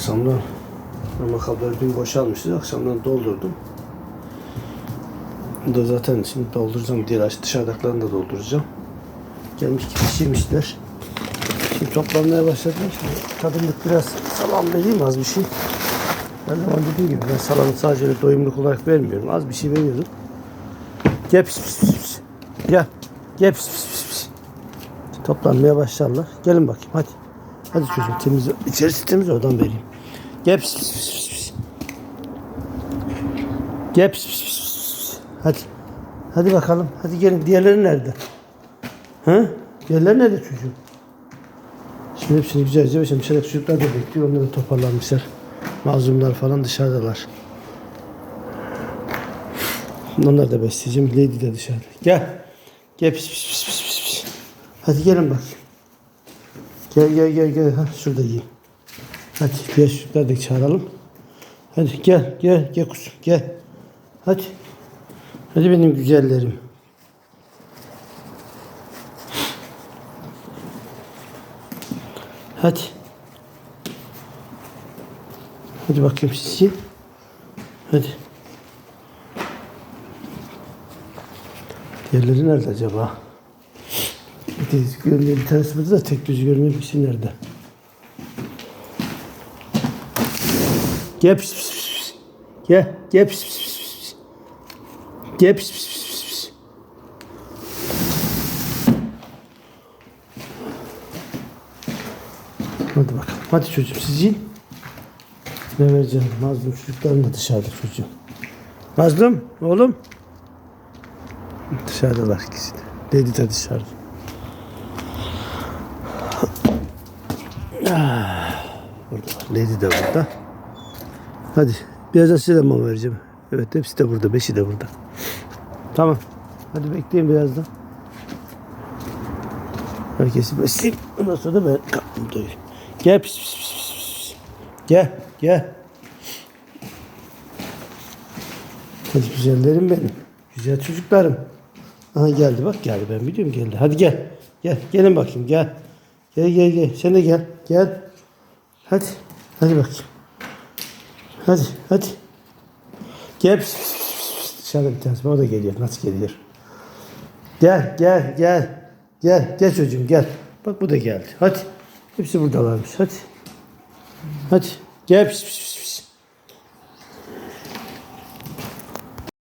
Akşamdan ama kabloları dün boşalmıştı. Akşamdan doldurdum. Bu da zaten şimdi dolduracağım. Diğer dışarıdakilerini de dolduracağım. Gelmiş gibi pişirmişler. Şimdi toplanmaya başladılar. Şimdi tadımlık biraz salam vereyim az bir şey. Her zaman dediğim gibi ben salamı sadece öyle doyumluk olarak vermiyorum. Az bir şey veriyorum. Gel pis pis pis pis. Gel. Gel pis pis pis pis. Toplanmaya başlarlar. Gelin bakayım hadi. Hadi çocuğum temiz. İçerisi temiz oradan vereyim. Gel pis. Gel. Hadi. Hadi bakalım. Hadi gelin. Diğerleri nerede? Ha? Diğerleri nerede çocuğum? Şimdi hepsini güzelce başlayalım. Dışarıdaki çocuklar da bekliyor. Onlar da toparlanmışlar. Mazlumlar falan dışarıdalar. Onları da besleyeceğim. Lady de dışarıda. Gel. Gel pis pis pis pis pis. Hadi gelin bakayım. Gel gel gel gel. Ha, şurada yiyin. Hadi diğer çocukları da çağıralım. Hadi gel gel gel kuzum gel. Hadi. Hadi benim güzellerim. Hadi. Hadi bakayım siz yiyin. Hadi. Diğerleri nerede acaba? Bir tanesi burada da tek gözü görünüyor bir şey nerede? Gel pis pis pis pis. Gel. Gel pis pis pis pis. Gel pis pis pis pis. Hadi bakalım. Hadi çocuğum siz yiyin. Ne vereceğim? Mazlum çocuklarım da dışarıda çocuğum. Mazlum oğlum. Dışarıdalar ikisi de. Dedi de dışarıda. Ah, Burada. Lady de burada. Hadi. Biraz da size de mama vereceğim. Evet hepsi de burada. Beşi de burada. Tamam. Hadi bekleyin birazdan. Herkesi besleyeyim. Ondan sonra da ben karnımı doyurayım. Gel pis pis pis pis. Gel. Gel. Hadi güzellerim benim. Güzel çocuklarım. Aha geldi bak geldi ben biliyorum geldi. Hadi gel. Gel. Gelin bakayım gel. Gel gel gel. Sen de gel. Gel. Hadi. Hadi bakayım. Hadi. Hadi. Gel. Dışarıda bir tanesi. O da geliyor. Nasıl geliyor? Gel. Gel. Gel. Gel. Gel çocuğum gel. Bak bu da geldi. Hadi. Hepsi buradalarmış. Hadi. Hadi. Gel. Pis, pis, pis,